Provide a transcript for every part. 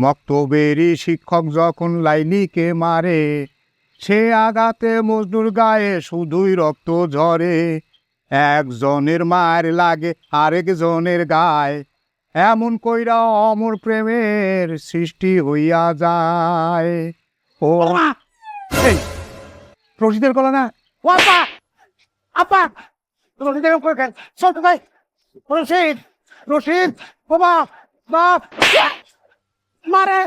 মক্তবেরই শিক্ষক যখন লাইলিকে মারে, সে আঘাতে মজনুর গায়ে শুধুই রক্ত ঝরে। একজনের মার লাগে আরেকজনের গায়ে, এমন কইরা অমর প্রেমের সৃষ্টি হইয়া যায়। রশিদের গলা না? ও আপা! রশিদ রশিদ! বাবা বাপ মারে।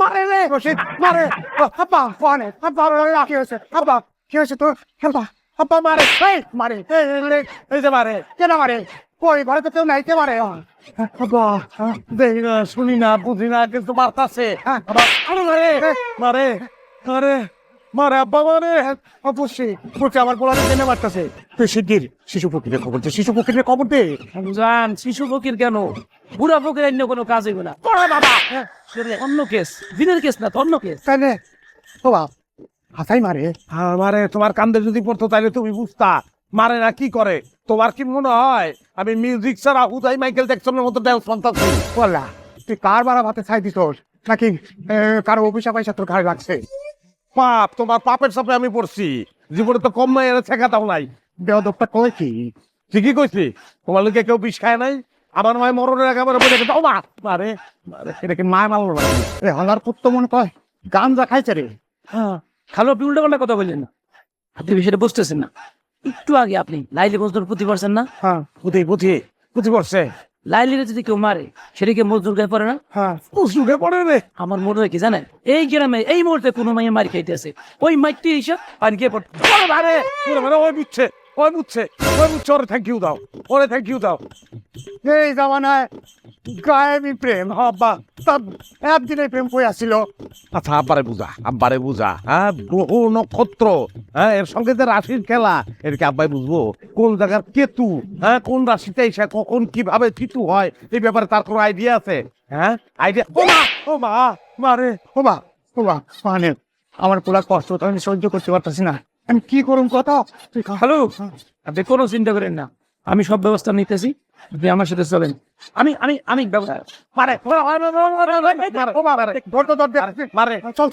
মারে রে। রশিদ মারে। আপা কোনে আপা কি হয়েছে? আপা কি হয়েছে তোর? আপা আপা মারে। এই মারে। এই, যে মারে। কেন মারে? কই ঘরে তো কেউ নাই? কে মারে? আপা দেখি না শুনি না বুঝি না কিন্তু মারতাছে। আরে মারে। মারে। আরে মারে আব্বা মারে। অবশ্যই। আমার গোলাতে জেনে মারতাছে? তুই শিগগির শিশু ফকিরের খবর দে শিশু ফকিরের খবর দে। জান শিশু ফকির কেন? বুড়া ফকির অন্য কোনো কাজ হইব না। পড়া বাবা। অন্য কেস দিনের কেস না অন্য কেস। তাইলে ও বাপ হাসাই মারে। মারে তোমার কান্দে যদি পড়তো তাহলে তুমি বুঝতা। মারে না কি করে? তোমার কি মনে হয়? আমি মিউজিক ছাড়া হুদাই মাইকেল জ্যাকসনের মতো বললা তুই কার বাড়া ভাতে ছাই দিতোস? নাকি কারও অভিশাপ পয়সা তোর ঘাড়ে লাগছে? পাপ তোমার পাপের সাথে আমি পড়ছি। জীবনে তো কম নাই এরা ছেঁকা দাও নাই। বেদবটা কয় কি? ঠিকই কইছি তোমার লোকে কেউ বিষ খায় নাই? আমার মায়ের মরণের আগে আমার বলে দাও মা মারে মারে এটা কি মায় মারলো না রে হলার পুত্র মনে কয় গাঞ্জা খাইছে রে। হ্যাঁ খালো আপনি উল্টা পাল্টা কথা বললেন। না আপনি বিষয়টা বুঝতেছেন না। একটু আগে আপনি লাইলি মজদুর প্রতি পারছেন না? হ্যাঁ। বুঝি বুঝি বুঝি পড়ছে লাইলিরে যদি কেউ মারে সেটা কি মজদুর গায়ে পড়ে না? মজদুর গায়ে পড়ে রে। আমার মনে হয় কি জানেন? এই গ্রামে এই মুহূর্তে কোনো মাইয়া মারি খাইতেছে ওই মাইটি হিসাব আর গিয়ে পড়ে। ওরে মারে ওই বুঝছে ওই বুঝছে ওই বুঝছে ওরে থ্যাংক ইউ দাও ওরে থ্যাংক ইউ দাও। এই জামানায় গায়েবী প্রেম হবা তার একদিনে প্রেম কই আসছিল আচ্ছা আব্বারে বুঝা আব্বারে বুঝা হ্যাঁ গ্রহ নক্ষত্র হ্যাঁ এর সঙ্গে যে রাশির খেলা এর কি আব্বাই বুঝব? কোন জায়গার কেতু হ্যাঁ কোন রাশিতে এসে কখন কীভাবে তিতু হয় এই ব্যাপারে তার কোনো আইডিয়া আছে? হ্যাঁ আইডিয়া ও মা ও মা মারে ও বা ও বা মানে আমার পোলা কষ্ট তো আমি সহ্য করতে পারতেছি না। আমি কি করুম কথা। হ্যালো? আপনি কোনো চিন্তা করেন না। আমি সব ব্যবস্থা নিতেছি আপনি আমার সাথে চলেন আমি আমি আমি ব্যবস্থা চল